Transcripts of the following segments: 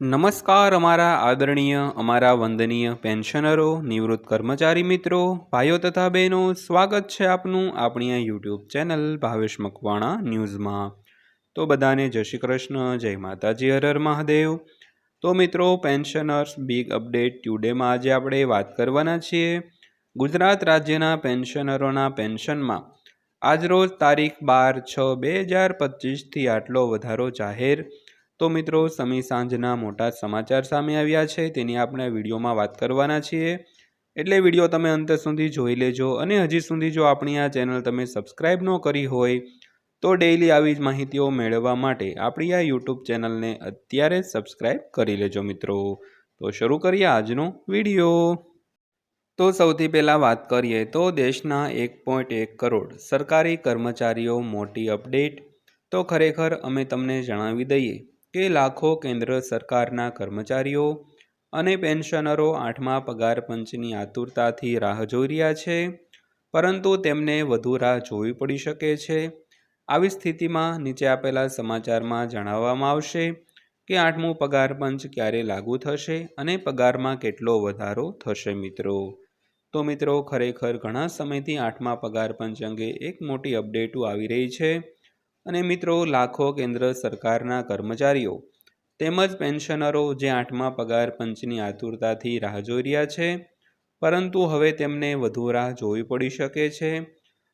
નમસ્કાર અમારા આદરણીય, અમારા વંદનીય પેન્શનરો, નિવૃત્ત કર્મચારી મિત્રો, ભાઈઓ તથા બહેનો, સ્વાગત છે આપનું આપણી આ યુટ્યુબ ચેનલ ભાવેશ મકવાણા ન્યૂઝમાં. તો બધાને જય શ્રી કૃષ્ણ, જય માતાજી, હર હર મહાદેવ. તો મિત્રો, પેન્શનર્સ બિગ અપડેટ ટ્યુડેમાં આજે આપણે વાત કરવાના છીએ. ગુજરાત રાજ્યના પેન્શનરોના પેન્શનમાં આજરોજ તારીખ બાર છ બે હજાર પચીસથી આટલો વધારો જાહેર તો મિત્રો સમી સાંજના મોટા સમાચાર સામે આવ્યા છે. તેની આપણે વિડીયોમાં વાત કરવાના છીએ. એટલે વીડિયો તમે અંત સુધી જોઈ લેજો અને હજી સુધી જો આપણી આ ચેનલ તમે સબસ્ક્રાઈબ ન કરી હોય, તો ડેઈલી આવી જ માહિતીઓ મેળવવા માટે આપણી આ યુટ્યુબ ચેનલને અત્યારે સબસ્ક્રાઈબ કરી લેજો મિત્રો. તો શરૂ કરીએ આજનો વીડિયો. તો સૌથી પહેલાં વાત કરીએ તો દેશના એક પોઈન્ટ એક કરોડ સરકારી કર્મચારીઓ મોટી અપડેટ. તો ખરેખર અમે તમને જણાવી દઈએ કે લાખો કેન્દ્ર સરકારના કર્મચારીઓ અને પેન્શનરો આઠમા પગાર પંચની આતુરતાથી રાહ જોઈ રહ્યા છે, પરંતુ તેમને વધુ રાહ જોવી પડી શકે છે. આવી સ્થિતિમાં નીચે આપેલા સમાચારમાં જણાવવામાં આવશે કે આઠમું પગાર પંચ ક્યારે લાગુ થશે અને પગારમાં કેટલો વધારો થશે મિત્રો. તો મિત્રો, ખરેખર ઘણા સમયથી આઠમા પગાર પંચ અંગે એક મોટી અપડેટો આવી રહી છે. અને મિત્રો, લાખો કેન્દ્ર સરકારના કર્મચારીઓ તેમજ પેન્શનરો જે આઠમા પગાર પંચની આતુરતાથી રાહ જોઈ રહ્યા છે, પરંતુ હવે તેમને વધુ રાહ જોવી પડી શકે છે.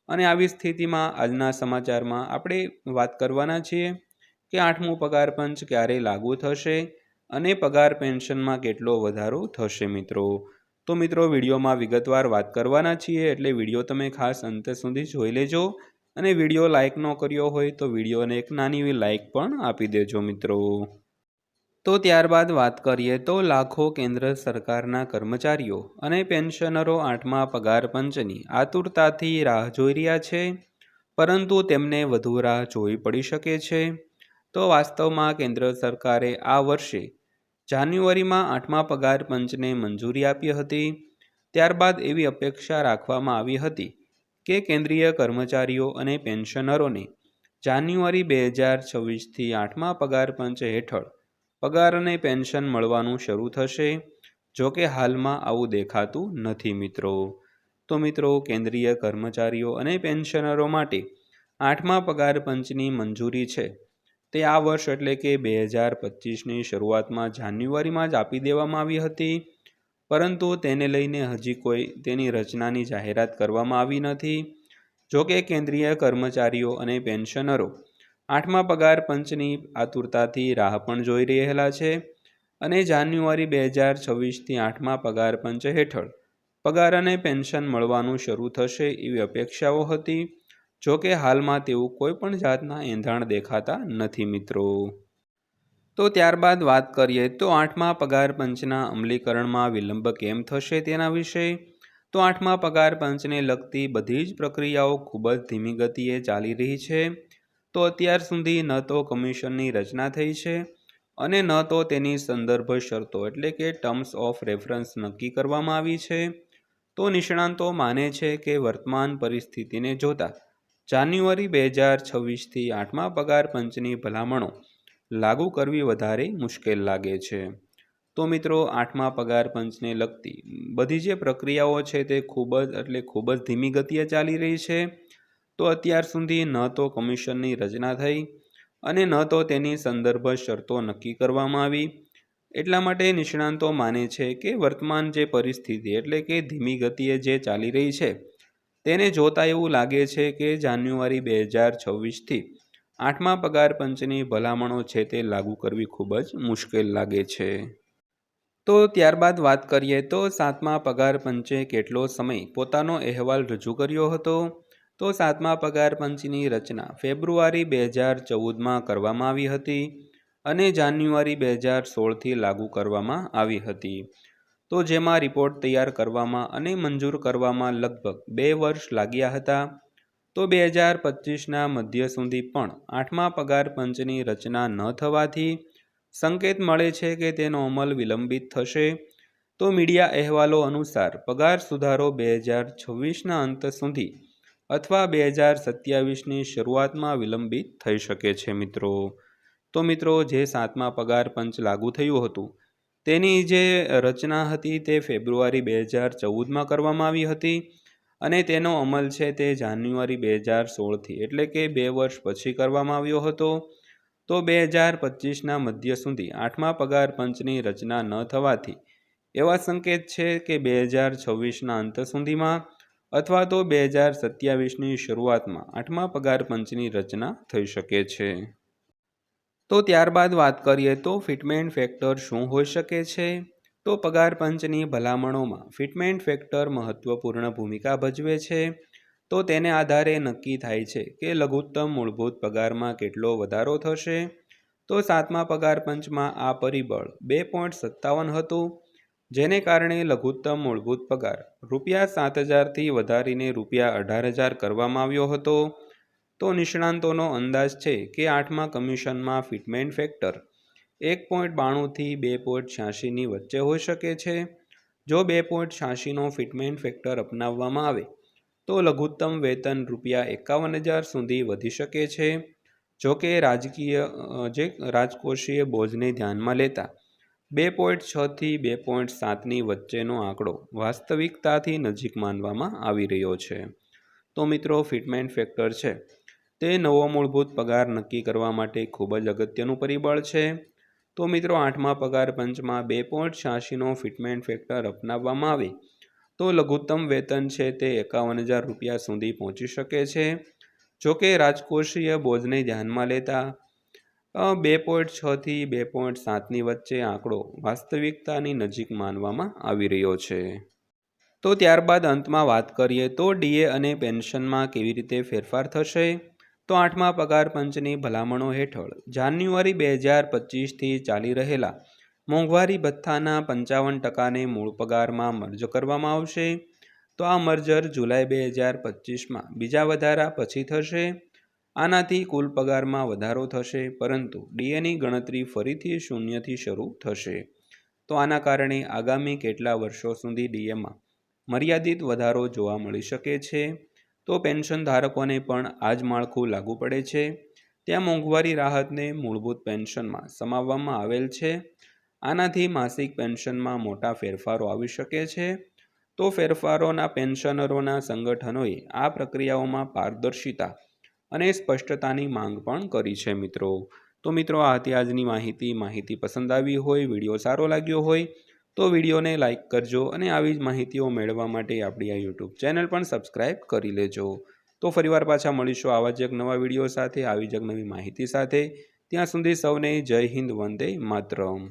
અને આવી સ્થિતિમાં આજના સમાચારમાં આપણે વાત કરવાના છીએ કે આઠમું પગાર પંચ ક્યારે લાગુ થશે અને પગાર પેન્શનમાં કેટલો વધારો થશે મિત્રો. તો મિત્રો, વિડીયોમાં વિગતવાર વાત કરવાના છીએ એટલે વીડિયો તમે ખાસ અંત સુધી જોઈ લેજો. અને વીડિયો લાઇક ન કર્યો હોય તો વિડીયોને એક નાની એવી લાઇક પણ આપી દેજો મિત્રો. તો ત્યારબાદ વાત કરીએ તો લાખો કેન્દ્ર સરકારના કર્મચારીઓ અને પેન્શનરો આઠમા પગાર પંચની આતુરતાથી રાહ જોઈ રહ્યા છે, પરંતુ તેમને વધુ રાહ જોવી પડી શકે છે. તો વાસ્તવમાં કેન્દ્ર સરકારે આ વર્ષે જાન્યુઆરીમાં આઠમા પગાર પંચને મંજૂરી આપી હતી, ત્યારબાદ એવી અપેક્ષા રાખવામાં આવી હતી કે કેન્દ્રીય કર્મચારીઓ અને પેન્શનરોને જાન્યુઆરી બે હજાર છવ્વીસથી આઠમા પગાર પંચ હેઠળ પગાર અને પેન્શન મળવાનું શરૂ થશે, જો કે હાલમાં આવું દેખાતું નથી મિત્રો. તો મિત્રો, કેન્દ્રીય કર્મચારીઓ અને પેન્શનરો માટે આઠમા પગાર પંચની મંજૂરી છે. તે આ વર્ષ એટલે કે બે હજાર પચીસની શરૂઆતમાં જાન્યુઆરીમાં જ આપી દેવામાં આવી હતી. પરંતુ તેને લઈને હજી કોઈ તેની રચનાની જાહેરાત કરવામાં આવી નથી. જોકે કેન્દ્રીય કર્મચારીઓ અને પેન્શનરો આઠમા પગાર પંચની આતુરતાથી રાહ પણ જોઈ રહેલા છે અને જાન્યુઆરી બે હજાર છવ્વીસથી આઠમા પગાર પંચ હેઠળ પગાર અને પેન્શન મળવાનું શરૂ થશે એવી અપેક્ષાઓ હતી. જોકે હાલમાં તેવું કોઈ પણ જાતના એંધાણ દેખાતા નથી મિત્રો. તો ત્યારબાદ વાત કરીએ તો આઠમા પગાર પંચના અમલીકરણમાં વિલંબ કેમ થશે તેના વિશે? તો આઠમા પગાર પંચને લગતી બધી જ પ્રક્રિયાઓ ખૂબ જ ધીમી ગતિએ ચાલી રહી છે. તો અત્યાર સુધી ન તો કમિશનની રચના થઈ છે અને ન તો તેની સંદર્ભ શરતો એટલે કે ટર્મ્સ ઓફ રેફરન્સ નક્કી કરવામાં આવી છે. તો નિષ્ણાંતો માને છે કે વર્તમાન પરિસ્થિતિને જોતા જાન્યુઆરી બે હજાર છવ્વીસથી આઠમા પગાર પંચની ભલામણો લાગુ કરવી વધારે મુશ્કેલ લાગે છે. તો મિત્રો, આઠમા પગાર પંચને લગતી બધી જે પ્રક્રિયાઓ છે તે ખૂબ જ, એટલે ખૂબ જ ધીમી ગતિએ ચાલી રહી છે. તો અત્યાર સુધી ન તો કમિશનની રચના થઈ અને ન તો તેની સંદર્ભ શરતો નક્કી કરવામાં આવી. એટલા માટે નિષ્ણાંતો માને છે કે વર્તમાન જે પરિસ્થિતિ એટલે કે ધીમી ગતિએ જે ચાલી રહી છે, તેને જોતાં એવું લાગે છે કે જાન્યુઆરી બે હજાર છવ્વીસથી આઠમા પગાર પંચની ભલામણો છે તે લાગુ કરવી ખૂબ જ મુશ્કેલ લાગે છે. તો ત્યારબાદ વાત કરીએ તો સાતમા પગાર પંચે કેટલો સમય પોતાનો અહેવાલ રજૂ કર્યો હતો? તો સાતમા પગાર પંચની રચના ફેબ્રુઆરી બે હજાર ચૌદમાં કરવામાં આવી હતી અને જાન્યુઆરી બે હજાર સોળથી લાગુ કરવામાં આવી હતી. તો જેમાં રિપોર્ટ તૈયાર કરવામાં અને મંજૂર કરવામાં લગભગ બે વર્ષ લાગ્યા હતા. તો બે હજાર પચીસના મધ્ય સુધી પણ આઠમા પગાર પંચની રચના ન થવાથી સંકેત મળે છે કે તેનો અમલ વિલંબિત થશે. તો મીડિયા અહેવાલો અનુસાર પગાર સુધારો બે હજાર છવ્વીસના અંત સુધી અથવા બે હજાર સત્યાવીસની શરૂઆતમાં વિલંબિત થઈ શકે છે મિત્રો. તો મિત્રો, જે સાતમા પગાર પંચ લાગુ થયું હતું, તેની જે રચના હતી તે ફેબ્રુઆરી બે હજાર ચૌદમાં કરવામાં આવી હતી. અને તેનો અમલ છે તે જાન્યુઆરી બે હજાર સોળથી, એટલે કે બે વર્ષ પછી કરવામાં આવ્યો હતો. તો બે હજાર પચીસના મધ્ય સુધી આઠમા પગાર પંચની રચના ન થવાથી, એવા સંકેત છે કે બે હજાર છવ્વીસના અંત સુધીમાં અથવા તો બે હજાર સત્યાવીસની શરૂઆતમાં આઠમા પગાર પંચની રચના થઈ શકે છે. તો ત્યારબાદ વાત કરીએ તો ફિટમેન્ટ ફેક્ટર શું હોઈ શકે છે? તો પગાર પંચની ભલામણોમાં ફિટમેન્ટ ફેક્ટર મહત્વપૂર્ણ ભૂમિકા ભજવે છે. તો તેને આધારે નક્કી થાય છે કે લઘુત્તમ મૂળભૂત પગારમાં કેટલો વધારો થશે. તો સાતમા પગાર પંચમાં આ પરિબળ બે પોઈન્ટ સત્તાવન હતું, જેને કારણે લઘુત્તમ મૂળભૂત પગાર રૂપિયા સાત હજારથી વધારીને રૂપિયા અઢાર હજાર કરવામાં આવ્યો હતો. તો નિષ્ણાંતોનો અંદાજ છે કે આઠમા કમિશનમાં ફિટમેન્ટ ફેક્ટર એક પોઈન્ટ બાણુંથી બે પોઈન્ટ છ્યાસીની વચ્ચે હોઈ શકે છે. જો બે પોઈન્ટ છ્યાસીનો ફિટમેન્ટ ફેક્ટર અપનાવવામાં આવે, તો લઘુત્તમ વેતન રૂપિયા એકાવન હજાર સુધી વધી શકે છે. જો કે રાજકીય જે રાજકોષીય બોજને ધ્યાનમાં લેતા, બે પોઈન્ટ છથી બે પોઈન્ટ સાતની વચ્ચેનો આંકડો વાસ્તવિકતાથી નજીક માનવામાં આવી રહ્યો છે. તો મિત્રો, ફિટમેન્ટ ફેક્ટર છે. તે નવો મૂળભૂત પગાર નક્કી કરવા માટે ખૂબ જ અગત્યનું પરિબળ છે. તો મિત્રો આઠમા પગાર પંચમાં બે પોઈન્ટ છ્યાસીનો ફિટમેન્ટ ફેક્ટર અપનાવવામાં આવે. તો લઘુત્તમ વેતન છે તે એકાવન હજાર રૂપિયા સુધી પહોંચી શકે છે. જો કે રાજકોષીય બોજને ધ્યાનમાં લેતા બે પોઈન્ટ છથી બે પોઈન્ટ સાતની વચ્ચે આંકડો વાસ્તવિકતાની નજીક માનવામાં આવી રહ્યો છે. તો ત્યારબાદ અંતમાં વાત કરીએ તો ડીએ અને પેન્શનમાં કેવી રીતે ફેરફાર થશે? તો આઠમા પગાર પંચની ભલામણો હેઠળ જાન્યુઆરી બે હજાર પચીસથી ચાલી રહેલા મોંઘવારી ભથ્થાના પંચાવન ટકાને મૂળ પગારમાં મર્જ કરવામાં આવશે. તો આ મર્જર જુલાઈ બે હજાર પચીસમાં બીજા વધારા પછી થશે. આનાથી કુલ પગારમાં વધારો થશે, પરંતુ ડીએની ગણતરી ફરીથી શૂન્યથી શરૂ થશે. તો આના કારણે આગામી કેટલા વર્ષો સુધી ડીએમાં મર્યાદિત વધારો જોવા મળી શકે છે? તો પેન્શન ધારકોને પણ આ જ માળખું લાગુ પડે છે. ત્યાં મોંઘવારી રાહતને મૂળભૂત પેન્શનમાં સમાવવામાં આવેલ છે. આનાથી માસિક પેન્શનમાં મોટા ફેરફારો આવી શકે છે. તો ફેરફારોના પેન્શનરોના સંગઠનોએ આ પ્રક્રિયાઓમાં પારદર્શિતા અને સ્પષ્ટતાની માંગ પણ કરી છે મિત્રો. તો મિત્રો, આ હતી આજની માહિતી. માહિતી પસંદ આવી હોય, વીડિયો સારો લાગ્યો હોય તો વિડીયોને લાઇક કરજો અને આવી જ માહિતીઓ મેળવવા માટે આપણી આ યુટ્યુબ ચેનલ પણ સબસ્ક્રાઈબ કરી લેજો. તો ફરીવાર પાછા મળીશું આવા જ એક નવા વીડિયો સાથે, આવી જ એક નવી માહિતી સાથે. ત્યાં સુધી સૌને જય હિન્દ, વંદે માતરમ.